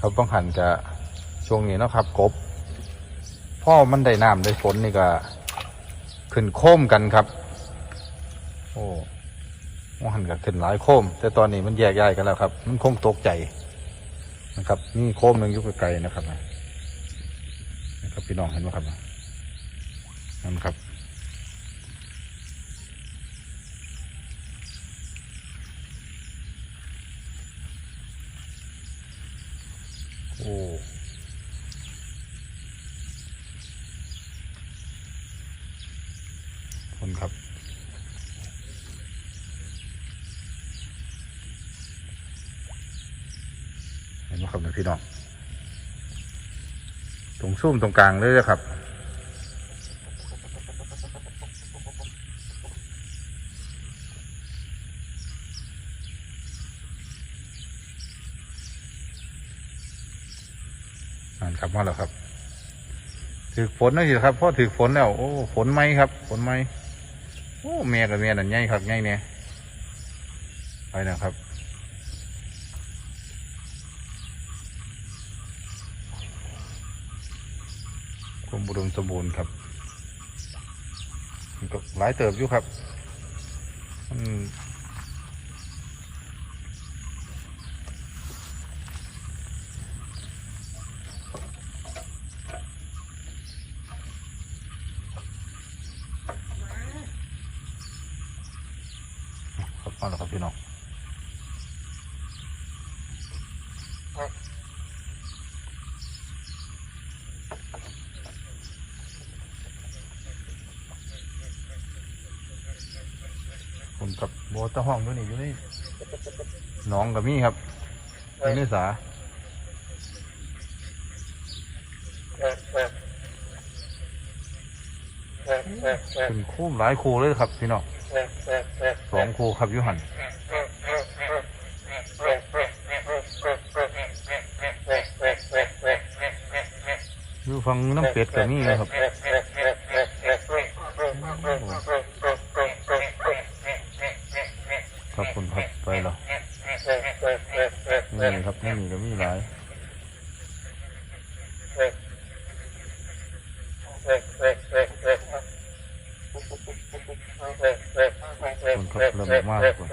ครับต้องหันกับช่วงนี้เนาะครับกบพ่อมันได้น้ำได้ฝนนี่ก็ขึ้นโค้มกันครับ โอ้ว่าหันกับขึ้นหลายโค้ม แต่ตอนนี้มันแยกย้ายกันแล้วครับ มันคงตกใจนะครับนี่โค้มหนึ่งยุคไกลๆนะครับนะครับพี่น้องเห็นไหมครับนั่นครับ โอ้คนครับ เห็นไหมครับเนี่ยพี่น้อง ตรงสุ่มตรงกลางเลยครับ นั่นครับมาแล้วครับ ถือฝนนะสิครับพอถือฝนแล้ว โอ้ฝนไหมครับฝนไหมโอ้แม่กับแม่นั่นใหญ่ครับใหญ่เนี่ยไปนะครับกรมบุดมสมบูรณ์ครับก็หลายเติบอยู่ครับ อืม มาแล้วครับพี่น้องผมกับโบตะห้องด้วยนี่อยู่นี่น้องกับมี่ครับอยู่ในสาเป็นคู่หลายคู่เลยครับ พี่น้อง สองคู่ครับยุหันยูฟังน้ำเป็ดกับนี่นะครับครับคุณครับไปแล้วนี่ครับนี่มีกับมีหลาย คนขับเริ่มมากกว่า